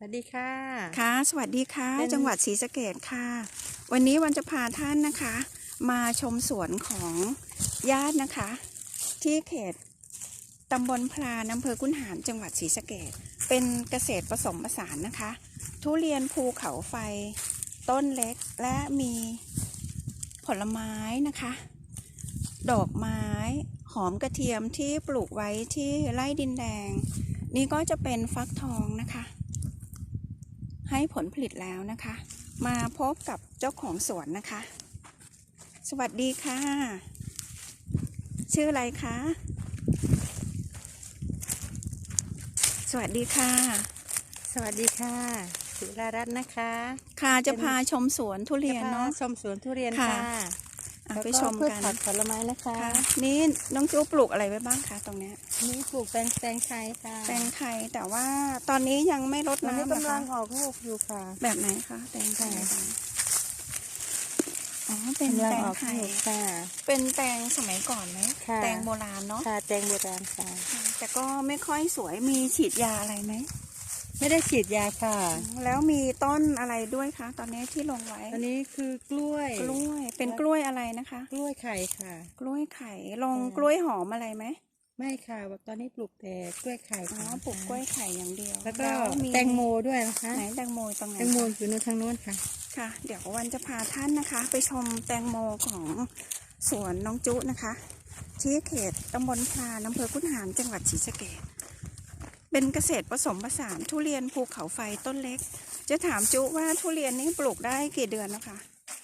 สวัสดีค่ะ ค่ะ สวัสดีค่ะเป็นจังหวัดศรีสะเกดค่ะ วันนี้วันจะพาท่านนะคะ มาชมสวนของญาตินะคะ ที่เขตตำบลพลานอำเภอกุนหารจังหวัดศรีสะเกดเป็นเกษตรผสมผสานนะคะ ทุเรียนภูเขาไฟ ต้นเล็กและมีผลไม้นะคะ ดอกไม้หอมกระเทียมที่ปลูกไว้ที่ไร่ดินแดง นี่ก็จะเป็นฟักทองนะคะ ให้ผลผลิตแล้วนะคะ มาพบกับเจ้าของสวนนะคะ สวัสดีค่ะ ชื่ออะไรคะ สวัสดีค่ะ สวัสดีค่ะ สุรารัตน์นะคะ ค่ะจะเป็นพาชมสวนทุเรียนเนาะจพชมสวนทุเรียนค่ะค่ะอะ แล้วไปก็ชมพืชกันผักผลไม้นะคะค่ะนี่น้องจูปลูกอะไรไว้บ้างคะตรงเนี้ยนี่ปลูกแตงแตงไทยค่ะแตงไทยแต่ว่าตอนนี้ยังไม่รดตอนนี้น้ำนะกำลัคะงออกลูกอยู่ค่ะ แบบไหนคะแตงไทยค่ะอ๋อเป็นกำลังแตงออกไทยลูกค่ะ เป็นแตงสมัยก่อนไหมค่ะแตงโบราณเนาะค่ะแตงโบราณค่ะค่ะแต่ก็ไม่ค่อยสวยมีฉีดยาอะไรไหม ไม่ได้ฉีดยาค่ะ แล้วมีต้นอะไรด้วยคะตอนนี้ที่ลงไว้ตอนนี้คือกล้วย กล้วย เป็นกล้วยอะไรนะคะ กล้วยไข่ค่ะ กล้วยไข่ ลงค่ะกล้วยหอมอะไรไหม ไม่ค่ะตอนนี้ปลูกแต่กล้วยไข่อ๋อค่ะปลูกกล้วยไข่อย่างเดียว แล้วก็มีแตงโมด้วยนะคะ ไหนแตงโมตรงไหน แตงโมอยู่ในทางโน้นค่ะ ค่ะ เดี๋ยววันจะพาท่านนะคะ ไปชมแตงโมของสวนน้องจุนะคะ ที่เขตตำบลพลานอำเภอคุนหารจังหวัดศรีสะเกษ เป็นเกษตรผสมผสานทุเรียนภูเขาไฟต้นเล็ก จะถามจุว่าทุเรียนนี้ปลูกได้กี่เดือนแล้วคะ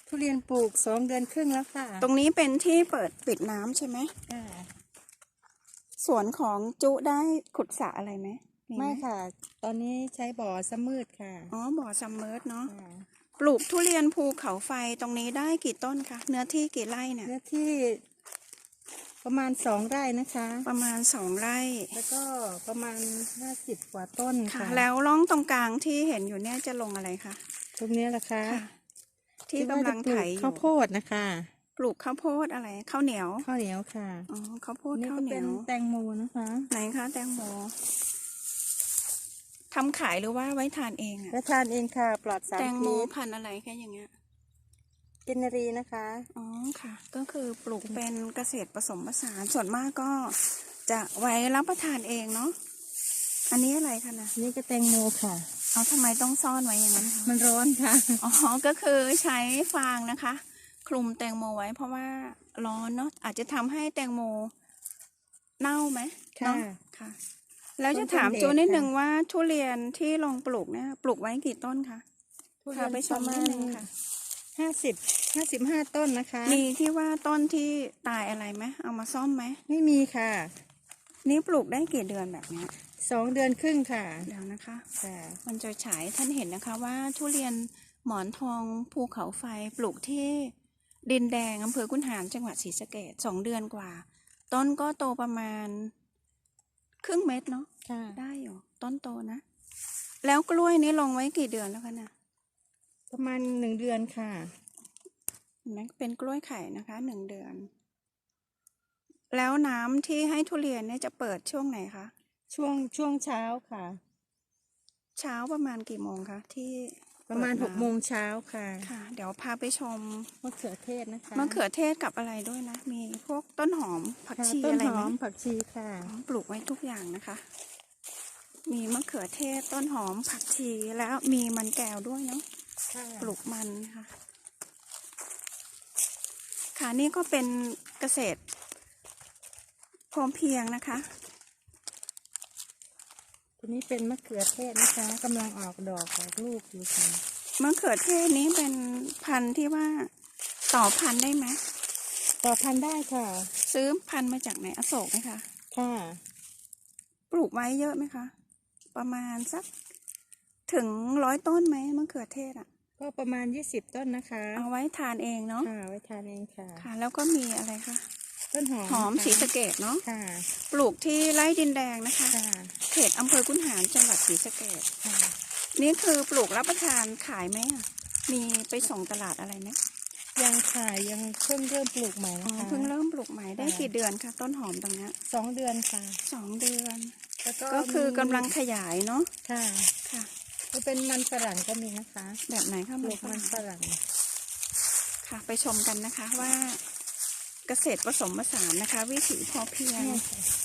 ทุเรียนปลูกสองเดือนครึ่งแล้วค่ะตรงนี้เป็นที่เปิดปิดน้ำใช่ไหมค่ะสวนของจุได้ขุดสระอะไรไหมหไม่ค่ะ ตอนนี้ใช้บ่อสะมืดค่ะอ๋อบ่อซัมเมอร์เนาะค่ะปลูกทุเรียนภูเขาไฟตรงนี้ได้กี่ต้นคะเนื้อที่กี่ไร่เนี่ยเนื้อที่ ประมาณสองไร่นะคะ ประมาณสองไร่ แล้วก็ประมาณห้าสิบกว่าต้นค่ะ ค่ะ แล้วร่องตรงกลางที่เห็นอยู่เนี่ยจะลงอะไรคะตรงนี้แหละค่ะค่ะที่กำลังไถอคิดว่าจะปลูกข้าวยู่โพดนะคะปลูกข้าวโพดอะไรข้าวเหนียวข้าวเหนียวค่ะอ๋อข้าวโพดนี่ข้าวก็เหนีเป็นยวแตงโมนะคะ ไหนคะแตงโมทำขายหรือว่าไว้ทานเองอะแล้วทานเองค่ะปลอดสารแตงโมพิษพันธุ์อะไรแค่อย่างเงี้ย กินนารีนะคะ อ๋อค่ะ ก็คือปลูกเป็นเกษตรผสมผสานส่วนมากก็จะไว้รับประทานเองเนาะอันนี้อะไรคะนะนี่ก็แตงโมค่ะเอาทำไมต้องซ่อนไว้อย่างนั้นคะมันร้อนค่ะอ๋อก็คือใช้ฟางนะคะ คลุมแตงโมไว้ เพราะว่าร้อนเนาะอาจจะทำให้แตงโมเน่าไหมค่ะเนาค่ะ แล้วจะต้นถามเด็กจูนิดค่ะนึงว่าทุเรียนที่ลงปลูกเนี่ยปลูกไว้กี่ต้นคะทุเรีพายนไปชประมมานิดณนึงค่ะ ห้าสิบห้าสิบห้าต้นนะคะ มีที่ว่าต้นที่ตายอะไรไหมเอามาซ่อมไหมไม่มีค่ะ นี่ปลูกได้กี่เดือนแบบเนี้ยสองเดือนครึ่งค่ะเดี๋ยวนะคะค่ะมันจะฉายท่านเห็นนะคะว่าทุเรียนหมอนทองภูเขาไฟปลูกที่ดินแดงอำเภอคุนหารจังหวัดศรีสะเกดสองเดือนกว่า ต้นก็โตประมาณ ครึ่งเม็ดเนาะค่ะได้อยู่ต้นโตนะ แล้วกล้วยนี้ลงไว้กี่เดือนแล้วคะเนี่ย ประมาณหนึ่งเดือนค่ะเห็นไหมเป็นกล้วยไข่นะคะหนึ่งเดือน แล้วน้ำที่ให้ทุเรียนเนี่ยจะเปิดช่วงไหนคะ ช่วงช่วงเช้าค่ะ เช้าประมาณกี่โมงคะที่ประมาณเปิดหกโมงเช้าค่ะค่ะ เดี๋ยวพาไปชมมะเขือเทศนะคะมะเขือเทศกับอะไรด้วยนะ มีพวกต้นหอมผักค่ะชีต้นอะไรหไหมอมผักชีค่ะอ๋อปลูกไว้ทุกอย่างนะคะ มีมะเขือเทศต้นหอมผักชีแล้วมีมันแก้วด้วยเนาะ ปลูกมันค่ะค่ะนี่ก็เป็นเกษตร พร้อมเพรียงนะคะตัวนี้เป็นมะเขือเทศนะคะกำลังออกดอกออกลูกอยู่ค่ะมะเขือเทศนี้เป็นพันธุ์ที่ว่าต่อพันธุ์ได้ไหมต่อพันธุ์ได้ค่ะ ซื้อพันธุ์มาจากไหนอโศกไหมคะค่ะปลูกไว้เยอะไหมคะ ประมาณสักถึงร้อยต้นไหมมะเขือเทศอะ ก็ประมาณยี่สิบต้นนะคะเอาไว้ทานเองเนาะค่ะไว้ทานเองค่ะ ค่ะ แล้วก็มีอะไรคะต้นหอมหอมนะคะสีสะเกดเนาะค่ะ ปลูกที่ไร่ดินแดงนะคะค่ะเขตอำเภอกุนหารจังหวัดศรีสะเกดค่ะนี่คือปลูกรับประทานขายไหมอะมีไปส่งตลาดอะไรไหมยังค่ะยังเพิ่งเริ่มปลูกใหม่อ๋อนะคะเพิ่งเริ่มปลูกใหม่ได้ค่ะกี่เดือนคะต้นหอมตรงเนี้ยสองเดือนค่ะสองเดือน แล้วก็คือกำลังมีขยายเนาะค่ะ ค่ะ จะเป็นมันฝรั่งก็มีนะคะแบบไหนคะปมัลูนกมันฝรั่งค่ะ ไปชมกันนะคะว่าเกษตรผสมผสานนะคะ วิถีพอเพียงเนี่ยค่ะ